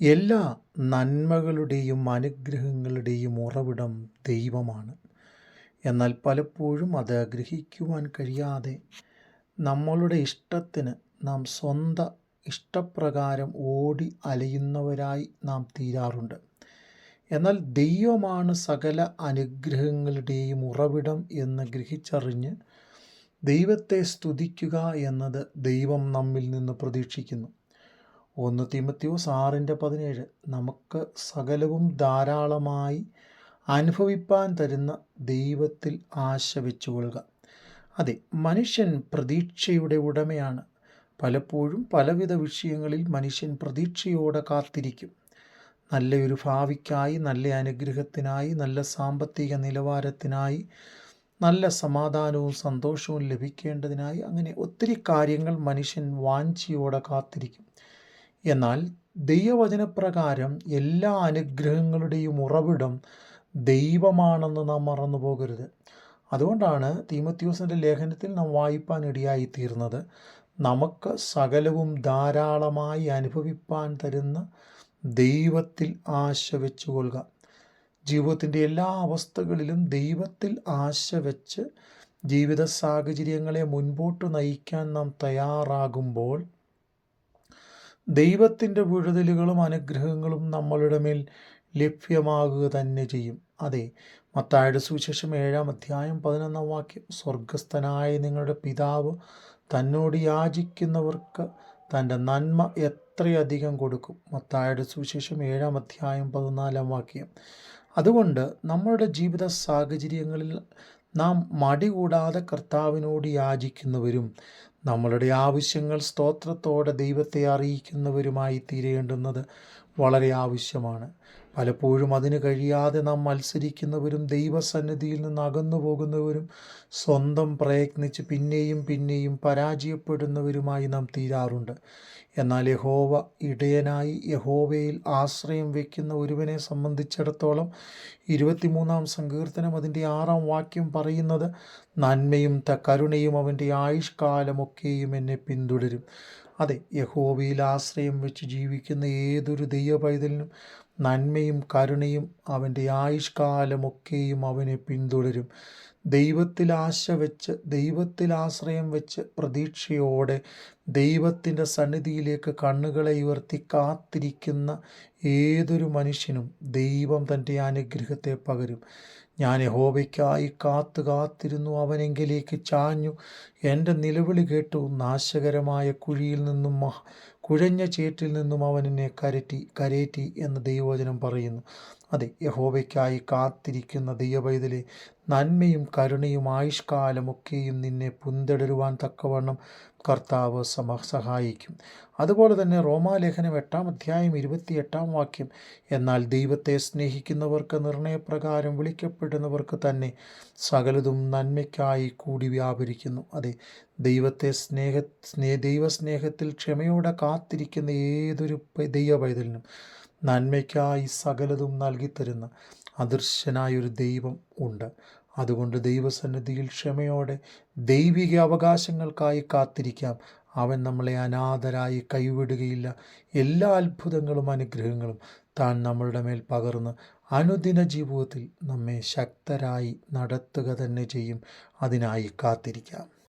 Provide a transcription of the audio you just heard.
എല്ലാ നന്മകളുടെയും അനുഗ്രഹങ്ങളുടെയും ഉറവിടം ദൈവമാണ്. എന്നാൽ പലപ്പോഴും അത് ഗ്രഹിക്കുവാൻ കഴിയാതെ നമ്മളുടെ ഇഷ്ടത്തിന് നാം സ്വന്തം ഇഷ്ടപ്രകാരം ഓടി അലയുന്നവരായി നാം തീരാറുണ്ട്. എന്നാൽ ദൈവമാണ് സകല അനുഗ്രഹങ്ങളുടെയും ഉറവിടം എന്ന് ഗ്രഹിച്ചറിഞ്ഞ് ദൈവത്തെ സ്തുതിക്കുക എന്നത് ദൈവം നമ്മിൽ നിന്ന് പ്രതീക്ഷിക്കുന്നു. ഒന്ന് തിമത്യോസ് ആറിന്റെ പതിനേഴ്. നമുക്ക് സകലവും ധാരാളമായി അനുഭവിപ്പാൻ തരുന്ന ദൈവത്തിൽ ആശ വെച്ചുകൊള്ളുക അതെ മനുഷ്യൻ പ്രതീക്ഷയുടെ ഉടമയാണ്. പലപ്പോഴും പലവിധ വിഷയങ്ങളിൽ മനുഷ്യൻ പ്രതീക്ഷയോടെ കാത്തിരിക്കും. നല്ലൊരു ഭാവിക്കായി നല്ല അനുഗ്രഹത്തിനായി നല്ല സാമ്പത്തിക നിലവാരത്തിനായി നല്ല സമാധാനവും സന്തോഷവും ലഭിക്കേണ്ടതിനായി അങ്ങനെ ഒത്തിരി കാര്യങ്ങൾ മനുഷ്യൻ വാഞ്ചിയോടെ കാത്തിരിക്കും. എന്നാൽ ദൈവവചനപ്രകാരം എല്ലാ അനുഗ്രഹങ്ങളുടെയും ഉറവിടം ദൈവമാണെന്ന് നാം മറന്നു പോകരുത്. അതുകൊണ്ടാണ് തീമത്യൂസിന്റെ ലേഖനത്തിൽ നാം വായിപ്പാൻ ഇടയായി തീർന്നത് നമുക്ക് സകലവും ധാരാളമായി അനുഭവിപ്പാൻ തരുന്ന ദൈവത്തിൽ ആശ വെച്ചുകൊള്ളുക. ജീവിതത്തിന്റെ എല്ലാ അവസ്ഥകളിലും ദൈവത്തിൽ ആശ വെച്ച് ജീവിത സാഹചര്യങ്ങളെ മുൻപോട്ട് നയിക്കാൻ നാം തയ്യാറാകുമ്പോൾ ദൈവത്തിന്റെ വിടുതലുകളും അനുഗ്രഹങ്ങളും നമ്മളുടെ മേൽ ലഭ്യമാകുക തന്നെ ചെയ്യും. അതെ മത്തായുടെ സുവിശേഷം ഏഴാം അധ്യായം പതിനൊന്നാം വാക്യം. സ്വർഗസ്ഥനായ നിങ്ങളുടെ പിതാവ് തന്നോട് യാചിക്കുന്നവർക്ക് തന്റെ നന്മ എത്രയധികം കൊടുക്കും? മത്തായുടെ സുവിശേഷം ഏഴാം അധ്യായം പതിനാലാം വാക്യം. അതുകൊണ്ട് നമ്മളുടെ ജീവിത സാഹചര്യങ്ങളിൽ നാം മടി കൂടാതെ കർത്താവിനോട് യാചിക്കുന്നവരും നമ്മളുടെ ആവശ്യങ്ങൾ സ്തോത്രത്തോടെ ദൈവത്തെ അറിയിക്കുന്നവരുമായി തീരേണ്ടുന്നത് വളരെ ആവശ്യമാണ്. പലപ്പോഴും അതിന് കഴിയാതെ നാം മത്സരിക്കുന്നവരും ദൈവസന്നിധിയിൽ നിന്ന് അകന്നു പോകുന്നവരും സ്വന്തം പ്രയത്നിച്ച് പിന്നെയും പിന്നെയും പരാജയപ്പെടുന്നവരുമായി നാം തീരാറുണ്ട്. എന്നാൽ യഹോവ ഇടയനായി യഹോവയിൽ ആശ്രയം വയ്ക്കുന്ന ഒരുവനെ സംബന്ധിച്ചിടത്തോളം ഇരുപത്തിമൂന്നാം സങ്കീർത്തനം അതിന്റെ ആറാം വാക്യം പറയുന്നത് നന്മയും കരുണയും അവന്റെ ആയുഷ്കാലമൊക്കെയും എന്നെ പിന്തുടരും. അതെ യഹോവയിൽ ആശ്രയം വെച്ച് ജീവിക്കുന്ന ഏതൊരു ദൈവ പൈതലിനും നന്മയും കരുണയും അവന്റെ ആയുഷ്കാലമൊക്കെയും അവനെ പിന്തുടരും. ദൈവത്തിൽ ആശ വെച്ച് ദൈവത്തിൽ ആശ്രയം വെച്ച് പ്രതീക്ഷയോടെ ദൈവത്തിന്റെ സന്നിധിയിലേക്ക് കണ്ണുകളെ ഉയർത്തി കാത്തിരിക്കുന്ന ഏതൊരു മനുഷ്യനും ദൈവം തന്റെ അനുഗ്രഹത്തെ പകരും. ഞാൻ യഹോവയ്ക്കായി കാത്തു കാത്തിരുന്നു അവനെങ്കിലേക്ക് ചാഞ്ഞു. എന്റെ നിലവിളി കേട്ടു നാശകരമായ കുഴിയിൽ നിന്നും കുഴഞ്ഞ ചേറ്റിൽ നിന്നും അവൻ എന്നെ കരറ്റി കരേറ്റി എന്ന് ദൈവവചനം പറയുന്നു. അതെ യഹോവയ്ക്കായി കാത്തിരിക്കുന്ന ദൈവവൈതലെ നന്മയും കരുണയും ആയുഷ്കാലമൊക്കെയും നിന്നെ പുന്തടരുവാൻ തക്കവണ്ണം കർത്താവ് സമ സഹായിക്കും. അതുപോലെ തന്നെ റോമാലേഖനം എട്ടാം അധ്യായം ഇരുപത്തിയെട്ടാം വാക്യം എന്നാൽ ദൈവത്തെ സ്നേഹിക്കുന്നവർക്ക് നിർണയപ്രകാരം വിളിക്കപ്പെടുന്നവർക്ക് തന്നെ സകലതും നന്മയ്ക്കായി കൂടി വ്യാപരിക്കുന്നു. അതെ ദൈവത്തെ സ്നേഹ സ്നേ ദൈവസ്നേഹത്തിൽ ക്ഷമയോടെ കാത്തിരിക്കുന്ന ഏതൊരു ദൈവ പൈതലിനും നന്മയ്ക്കായി സകലതും നൽകിത്തരുന്ന അദൃശ്യനായൊരു ദൈവം ഉണ്ട്. അതുകൊണ്ട് ദൈവസന്നിധിയിൽ ക്ഷമയോടെ ദൈവിക അവകാശങ്ങൾക്കായി കാത്തിരിക്കാം. അവൻ നമ്മളെ അനാഥരായി കൈവിടുകയില്ല. എല്ലാ അത്ഭുതങ്ങളും അനുഗ്രഹങ്ങളും താൻ നമ്മളുടെ മേൽ പകർന്ന് അനുദിന ജീവിതത്തിൽ നമ്മെ ശക്തരായി നടത്തുക തന്നെ ചെയ്യും. അതിനായി കാത്തിരിക്കാം.